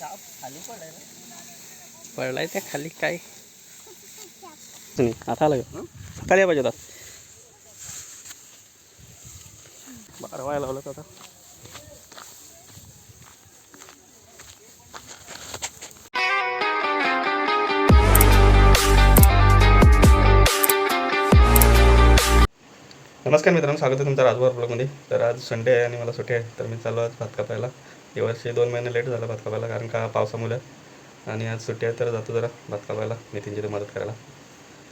खाली पडलाय त्या खाली काय? नाही आता आलं या पाहिजे आता बारा व्हायला लावलं आता. नमस्कार मित्रांनो स्वागत आहे तुमचं राजभर ब्लॉगमध्ये तर आज संडे आहे आणि मला सुट्टी आहे तर मी चाललो आज भात कापायला. वर्षी दोन महिने लेट झाला भात कापायला कारण का पावसामुळे. आणि आज सुट्टी आहे तर जातो जरा भात कापायला नितीनची ते मदत करायला.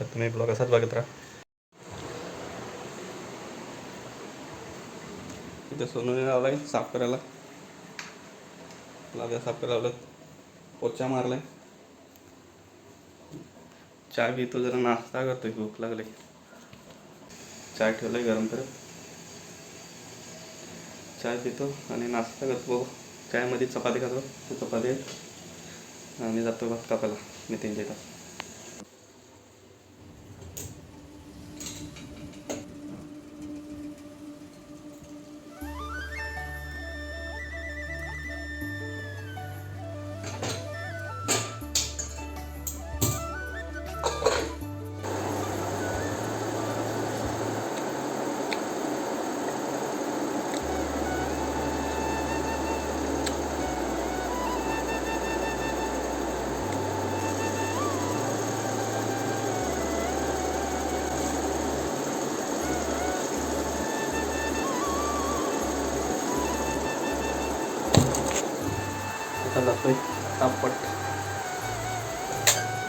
तर तुम्ही ब्लॉग असाच बघत राहा. इथे सोनूने लावला आहे साफ करायला. लाव्या साफ करायला लावलं पोचा मारलाय. चाय पितो जरा नाश्ता करतोय भूक लागली. चाय ठेवलाय गरम करत चाय पितो आणि नाश्ता करतो. बघू चायमध्ये चपाती खातो? ते चपाती. आहे आणि जातो भात कापायला. नितीनच्या इथं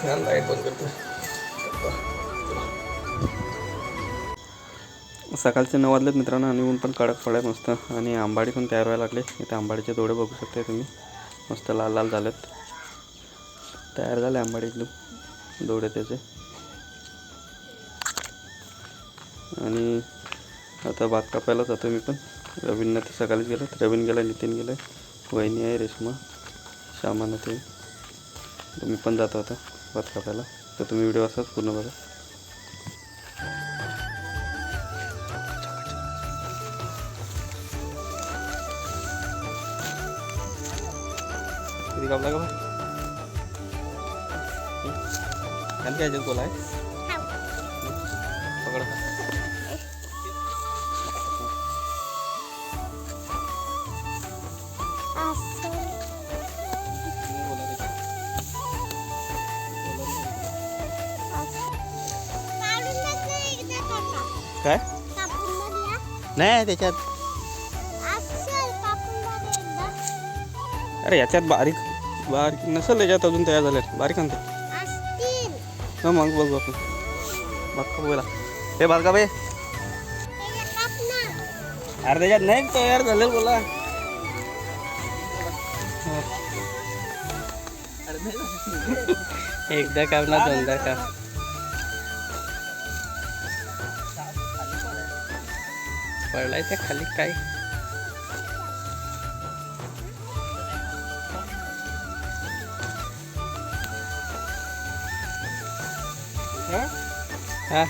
लाइट बंद करतो. सकाळचे नऊ वाजलेत मित्रांनो आणि ऊन पण कडक पडाय मस्त. आणि आंबाडी पण तयार व्हायला लागले. इथे आंबाडीचे डोळे बघू शकता तुम्ही. मस्त लाल लाल झालेत. तयार झाले आंबाडी एकदम. डोळे त्याचे. आणि आता भात कापायला जातो मी पण. रवींना ते सकाळीच गेलं रवीन गेला नितीन गेलं वहिनी आहे रेश्मा श्यामानं ते मी पण जातो आता. भात कापायला. तर तुम्ही व्हिडिओ असाच पूर्ण बघा. किती कापला का खाली काय कोला आहे? नाही त्याच्यात. अरे याच्यात बारीक बारीक नसेल याच्यात अजून तयार झाले बारीक आणते. हा मग बघू आपण. भात का बोला. हे भात का बे? अरे त्याच्यात नाही तयार झाले बोला. एकदा काम ना दोनदा काम पडलाय त्या खाली काय हा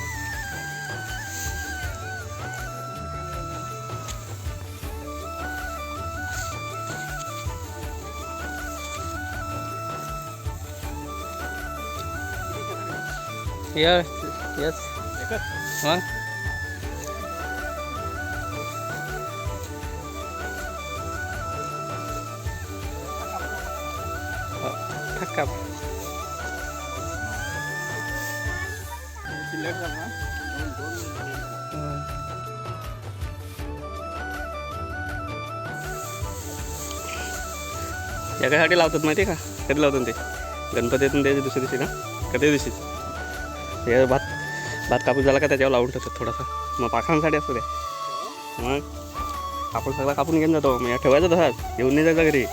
Yeah, yes. मग ठक्का याच्यासाठी लावतात माहिती आहे का? कधी लावतात ते? गणपतीतून द्यायचे दुसऱ्या दिवशी ना? कधी दिवशी? हे भात भात कापूस झाला का त्याच्यावर लावून ठेवतात थोडासा. मग पाखरांसाठी असतो ते मग आपण सगळा कापून घेऊन जातो. मग या ठेवायचं तसाच. घेऊन नाही जायचं घरी.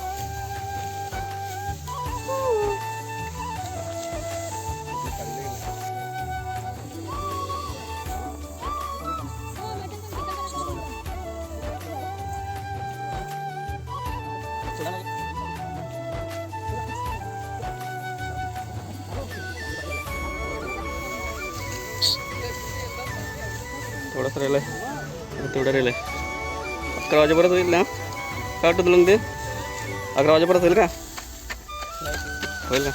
वाजेपर्यंत होईल ना? काय वाटतं तुला ते? अकरा वाजेपर्यंत होईल का? होईल का?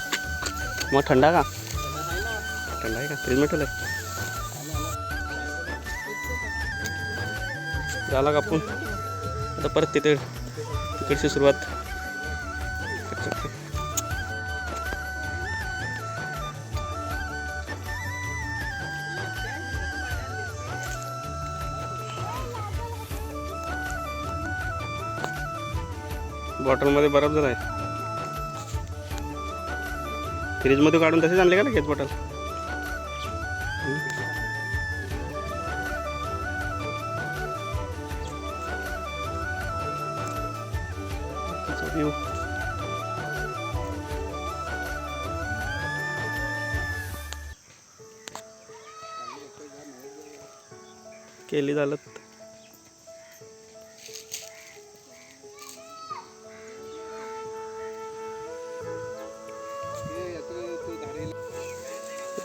मग थंडा का? थंड आहे का? फ्रीज मिठवलं आहे झाला आपण? आता परत तिथे तिकडची सुरुवात. मध्ये बरफ जर आहे फ्रीजमध्ये काढून तसेच आणले का ना केस बॉटल केली झालं.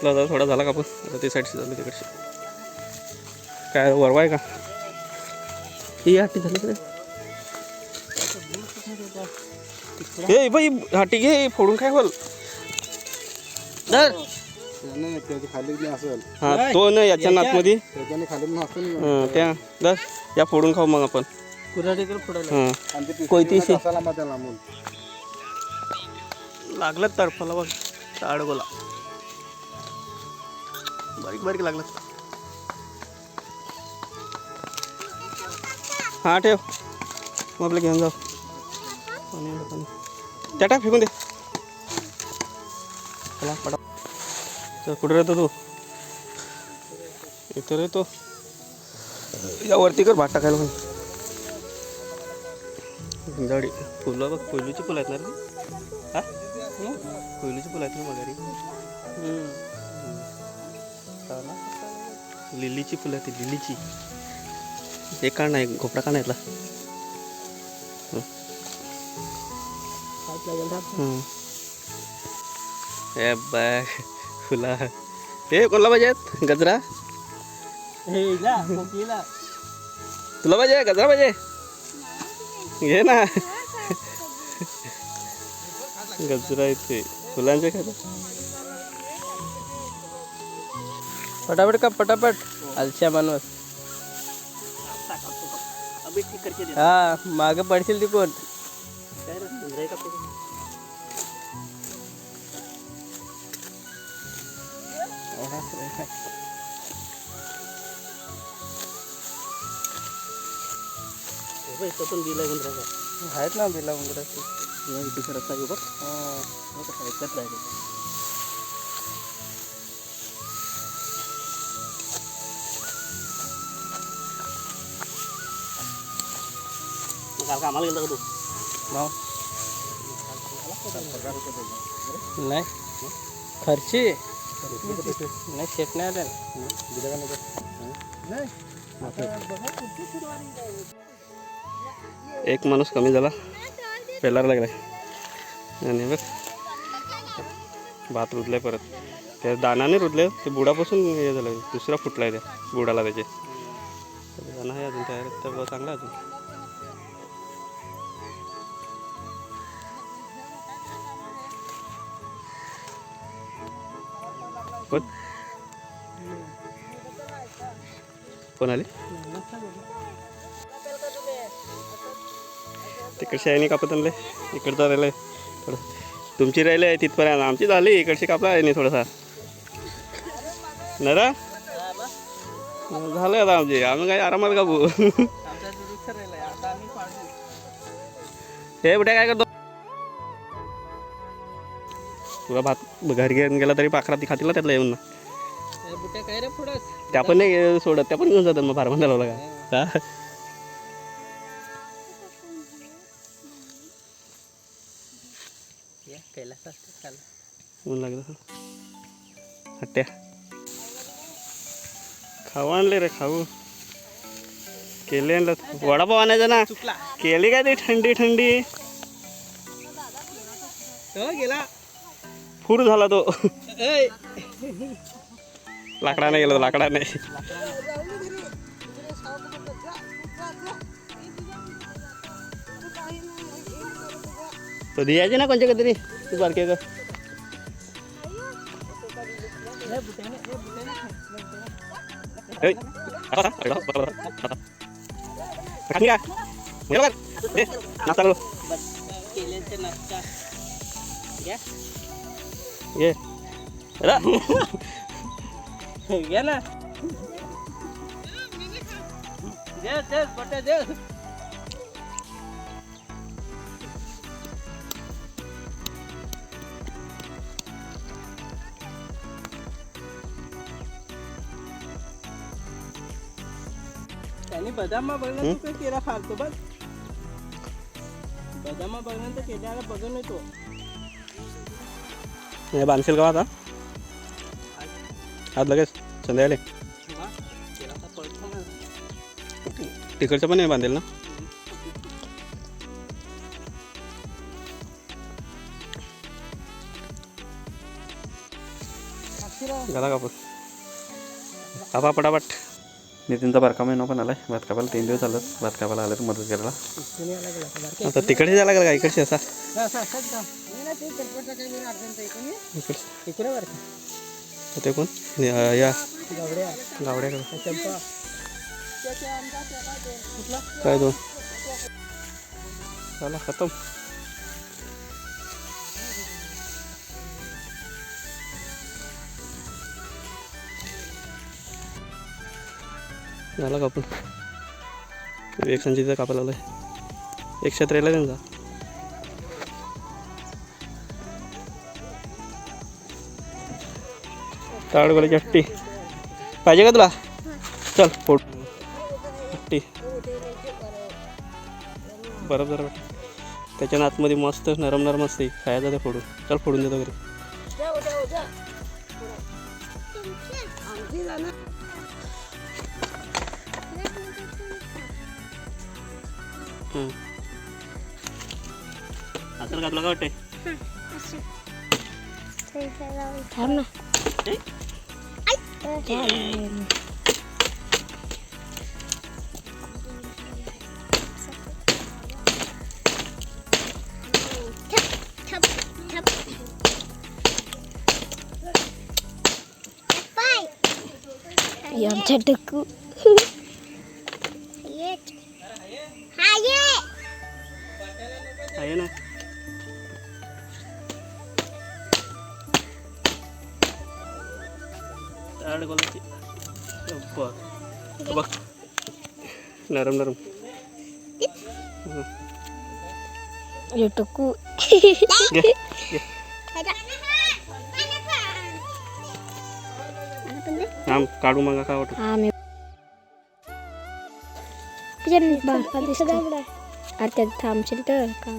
तिथला जरा थोडा झाला का आपण? आता ते साईडची झाली तिकडची. काय वरवा आहे का? ही हाटी झाली का रे? ए बाई हाटी घे फोडून काय बोल. धर. त्याने त्याची खाली नाही असेल हा तो ना याच्या नातमध्ये खाली हा, त्या दर या फोडून खाऊ मग आपण. हां. कोयतीशी. लागलं तडफाला बघ. ताडगोला. बारीक बारीक लागलं. हा ठेव. मग आपलं घेऊन जाऊ. पाणी. त्या टाक फेकून दे. चला पटा कुठे राहतो तू? इथं राहतो. या वरती कर भात टाकायला पण झाडी फुलं बघ कोयलीची फुलं आहेत ना रे? हा? कोयलीची फुलं आहेत ना मगारी. लिलीची फुलं ती लिलीची. हे का नाही घोपडा का नाही? हं. बाय फुला. हे कोणला पाहिजे? आहेत गजरा तुला पाहिजे? गजरा पाहिजे? घे ना. गजरा इथे. फुलांचे काय? फटाफट का पटापट आलच्या माणूस हा मागे पडशील ती कोण? पण दिलाय गुंडराचा आहेत ना बिला उंगराची बघ काल कामाला गेला का तू नाही. खर्ची. नाही शेट नाही आलं एक माणूस कमी झाला. पेलार लागलाय. आणि बघ. भात रुजलाय परत. त्या दानाने रुजले ते बुडापासून हे झालं. दुसरा फुटलाय त्या बुडाला त्याचे. दाना आहे अजून तयार तर चांगला अजून. कोण? कोण आले? तिकडची आहे नाही कापत आणले. इकडचा राहिलं थोडं. तुमची राहिले आहे तिथपर्यंत. आमची झाली. इकडची कापला आहे नाही थोडासा. नरा? झालं आता आमची. आम्ही काय आरामात कापू. हे बेटा काय करतो? तुला भात घरी घेऊन गेला तरी पाखरा ती खातील त्यातला येऊन ना. त्या पण नाही सोडत. त्या पण घेऊन जातात मग फार्मा लावला का? ऊन लागलं. हट्ट्या. खाऊ आणले रे खाऊ. केले आणलं. वडापाव आणायचा ना. केली काय ती थंडी थंडी तो गेला. फूड झाला तो. ऐ. लाकडाने गेला तो लाकडाने. तो द्यायचे ना कोणच्या काहीतरी तू बारके का. ए, नाश्ता ये अरे, घ्या ना दे दे बटे दे त्याने बदामा बघणार तू काय केला फालतो बघ बदामा बघणार तर केल्याला बघून येतो हे बांधशील का आता? आज लगेच संध्याकाळी. तिकडचं पण हे बांधेल ना? झाला कापूस. आपा पटापट. नितीनचा बारका महिना पण आलाय. भात कापायला तीन दिवस आलं भात कापायला आलं तर मदत करायला. आता तिकडे जायला लागेल का? इकडचे असा? ते कोणी? या या. गावड्या. गावड्याकडे काय दोन? चला खतम. झाला कापून एक संजीचा कापायला लावलाय एक छत्रेला त्यांचा ताडगोल्याची हट्टी. पाहिजे का तुला? चल फोड. हट्टी. बरं बरं त्याच्या आतमध्ये मस्त नरम नरम असते खायचं ते फोडून. चल फोडून देतो घरी. असेल का तुला काय वाटतंय? quá lên Yang cantik. नरम नरम हं. यो टक्कू घे घे थांब काढू मग काय वाटत आम्ही बापा दिसतो अरे त्यात थांबशील तर का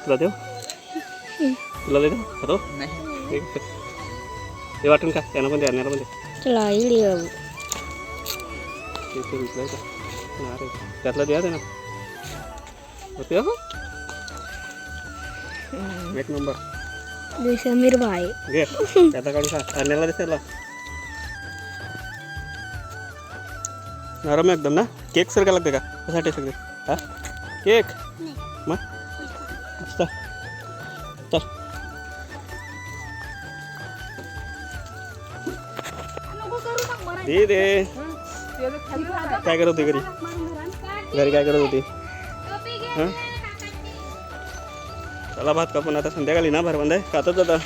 तुला देऊ तुला देऊ खातो ते वाटून का त्यांना पण दे आणण्याला पण दे. चला इडी ते त्यातला द्या दे होते हो. एक नंबर. समीर भाई. घे त्याचा काढून खा. आणण्याला दिसेल नरम आहे एकदम ना? केक सारखा लागते का? कशासाठी सगळे? हा? केक? मग? दे दे. काय करत होती घरी? घरी काय करत होती? हां? चला भात कापून आता संध्याकाळी ना भरबंद आहे. खातच आता.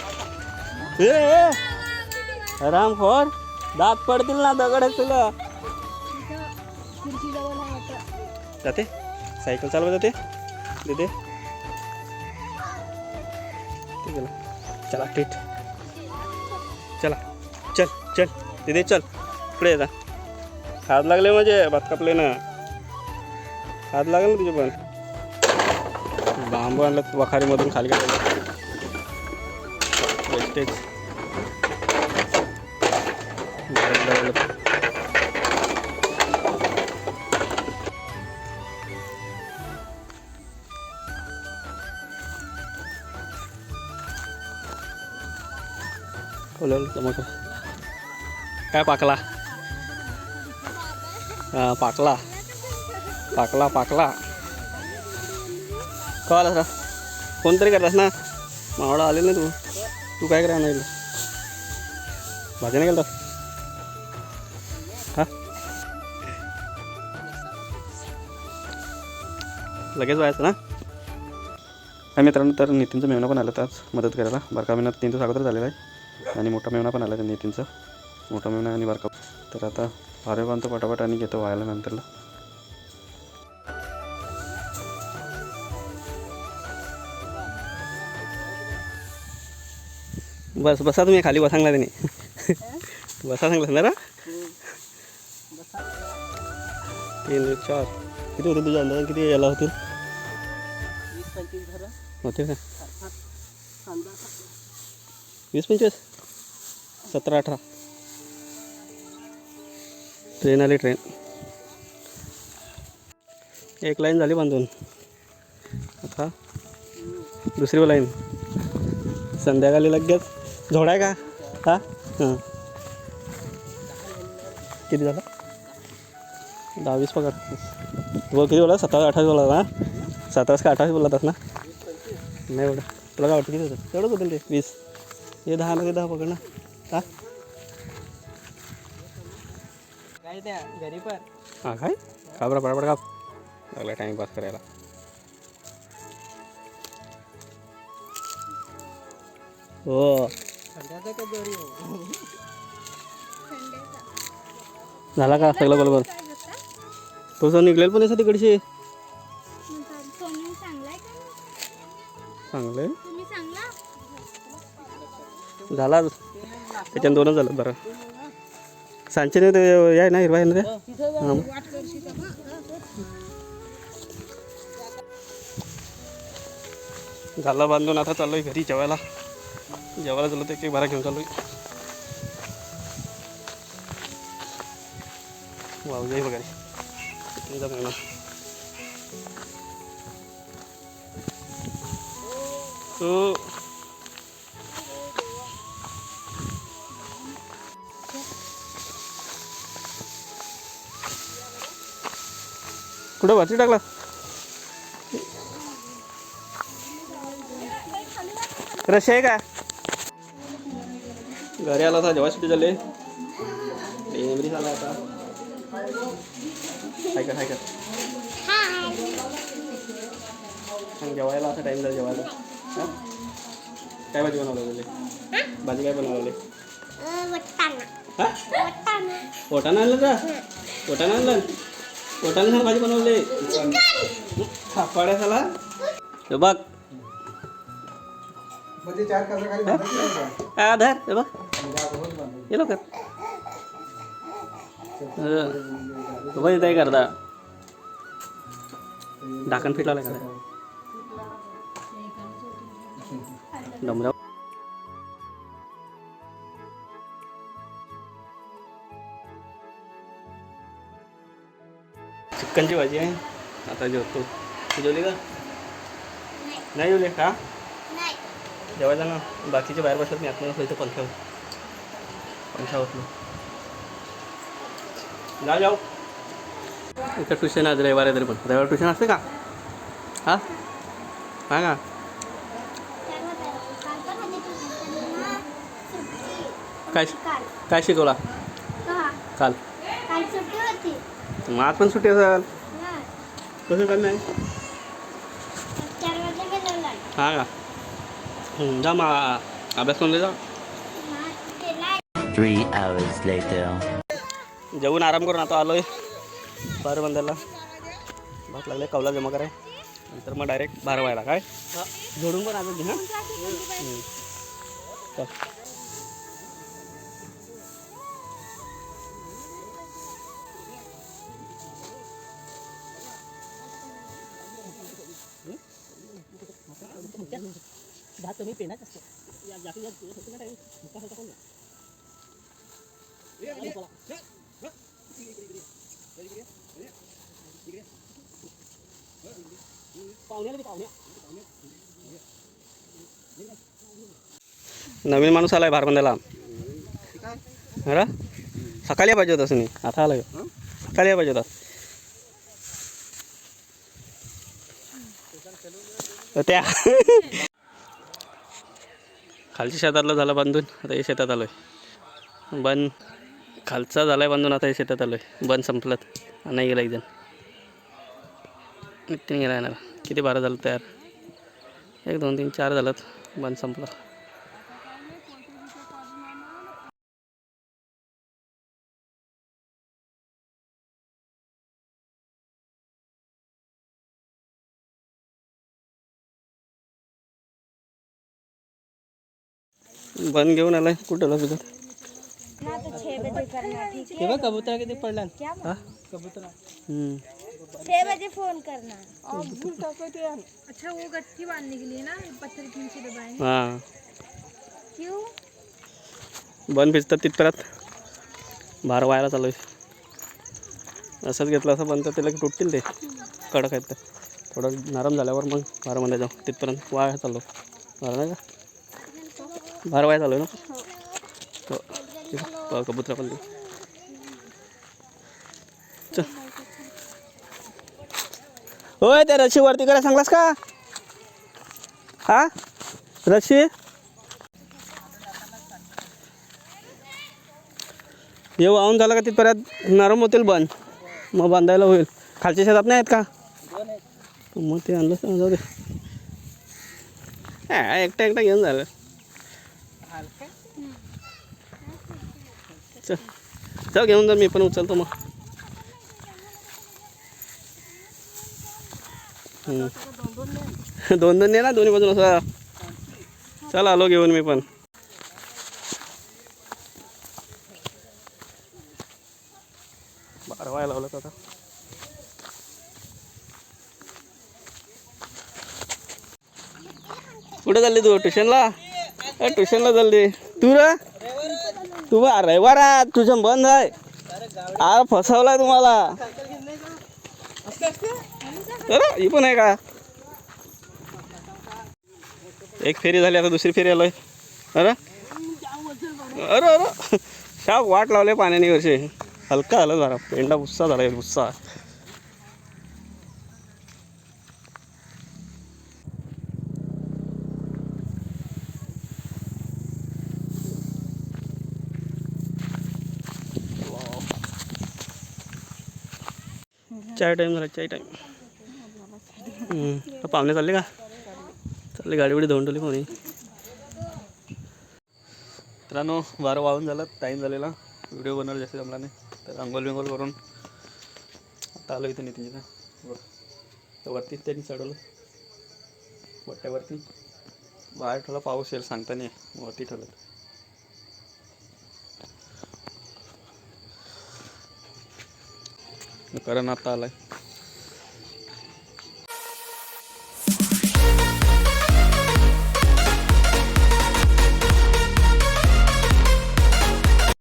ए, ए. राम खोर दात पडतील ना दगड तुला. जाते. सायकल चालवत जाते. दे चला. चला ठीक. चला. चल चल. दे चल. पुढे येता हात लागले म्हणजे भात कापले ना. हात लागेल ना तुझे पण. बांबू आणलं वखारीमधून खाली वेस्टेज. मग काय पाकला? पाकला. पाकला पाकला. कळालं सर कोणतरी करलास ना? मावळा आलेला नाही तू. तू काय करा नाही भाजी नाही गेलता हां? लगेच व्हायचं ना? हा मित्रांनो तर नितीनचं मेवना पण आलं तर आज मदत करायला. बारका मेवना तीनचं स्वागत झालेलं आहे आणि मोठा मेवणा पण आला त्या नितीनचं. मोठा मेवना आणि बारका. तर आता भारे बांधतो पटापट आणि घेतो व्हायला नंतरला. बस बसा तुम्ही खाली बसांगला त्याने बसा सांगला ना तीन चार. किती होते तुझ्या अंदाज किती याला होतील? वीस पंचवीस घरं होते का? वीस पंचवीस? सतरा अठरा. ट्रेन आली ट्रेन एक लाईन झाली बांधून. आता दुसरी लाईन संध्याकाळी लगेच. झोडाय का? हा? हां. किती झाला? दहावीस पगार. तू किती बोला सत्तावीस अठ्ठावीस बोला ना? सत्तावीस का अठ्ठावीस बोलतात ना? नाही एवढं तुला काय वाटतं किती होतं? तेवढंच होतं ते. वीस. हे दहा लगे दहा पकड ना. हां? काय त्या घरी पण. हा काय? का बरं पटापट काप लागला टाईमपास करायला. हो. खंडाचा का दोरी हो? झाला का? सगळं बरोबर. तो सर निघलेल पण चांगले तुम्ही चांगला झाला. त्याच्यानं दोनच झालं. बरं. सांचे ते याय ना हिरवा हां. झालं बांधून आता चाललोय घरी जेवायला. जेवायला चाललो ते एक बारा घेऊन चाललोय. वाव जाई वगैरे महिना तो कुठं वरती टाकला? रश आहे का? घरी आला होता जेव्हा सुट्टी झाली. एमरी झाला आता हाय कर हाय सांग जेवायला असा टाईम झाला जेवायला? काय भाजी बनवलं भाजी काय बनवले हा? पोटानं आणलं का? पोटानं आणलं? पोटानं सांग भाजी बनवले. थापाड्या हे बघ. चार कसं खाली बांधायची नाही का? हा धर हे बघ. म्हणजे बघ इथं काय करता ढाकण फिटला का? डमऱ्या चिकनची भाजी आहे. आता जेवतो तू जेवली का? नाही जेवली का? जेवायला ना बाकीचे बाहेर बसत नाही. आतमध्ये इथं पंख्यावर पंख्या बसलो जा जाऊ. इथं ट्युशन आज रविवार आहे तरी पण. रविवार ट्युशन असते का? हा? हा का? काय? काय शिकवला? काल. होती मग आज पण सुट्टी असेल? हा. कसं काय नाही हा का? जा मग अभ्यास करून दे जा. Three hours later. जेवून आराम करून आता आलोय. बार बंदाला भात लागले कवला जमा कराय. नंतर मग डायरेक्ट बारा व्हायला काय जोडून पण तुम्ही पेनाच असतो नवीन माणूस आलाय भारबंदाला अरे सकाळी या पाहिजे होतं नाही. आता आलं का? सकाळी या पाहिजे होता. त्या. खालच्या शेतातला झाला बांधून आता हे शेतात आलो आहे बन खालचा झाला आहे बांधून आता हे शेतात आलो आहे बन संपलात नाही गेला एकजण. जण गेला येणार. किती बारा झालं तयार? एक दोन तीन चार झालं बन संपलं. बन घेऊन आलाय कुठं आला तुझं हे बघ कबूतर किती पडला. हा? कबूतर हम्म. छह बजे फोन करना अच्छा वो गट्ठी बांधने के लिए ना ये पत्थर के नीचे दबाए हां. क्यों? बन भिजतात तिथपर्यंत. भार व्हायला चालू आहे. असंच घेतलं असं बनतं त्याला की तुटतील ते. कडक आहेत ते. थोडं नरम झाल्यावर मग भारमध्ये जाऊ. तिथपर्यंत वाया चालू. बरं नाही का? भार चालू आहे ना कबुतरा पण चल. होय त्या रशी वरती करायला सांगलास का? हा? रशी? हे वाहून झालं का तिथपर्यंत? नरम होतील बंद मग बांधायला होईल. खालच्या शेतात नाही आहेत का? मग ते आणलं जाऊ दे. एकटा एकटा घेऊन झालं. चल. चल घेऊन जा मी पण उचलतो मग. दोन दोन ने ना दोन्ही बाजून असा चल आलो घेऊन मी पण. बारवाय लावलं आता. कुठे चालली तू? ट्युशनला? ए, ट्युशनला चालली. तू रा? तू बा रविवार आहे बंद आहे. आ फसवलाय तुम्हाला. अरे ही पण आहे का? एक फेरी झाली आता दुसरी फेरी आलोय. अरे अरे अरे. शाप वाट लावले पाण्याने वर्षी हलका झालं जरा पेंडा गुस्सा झाला गुस्सा. चाय टाईम झाला चाय टाईम पाहुणे चालले का? चालले गाडी बिडी धुवून ठेवली कोणी मित्रांनो बारा वाहून झालं टाईम झालेला. व्हिडिओ बनवला जास्त जमला नाही. तर अंघोल बिंगोल करून आता आलो इथं नितीन बघ. तर वरतीच त्यांनी चढवलं. बट्ट्यावरती. बाहेर ठेवला पाऊस येईल सांगता नाही. वरती ठेवलं. कारण आता आलाय.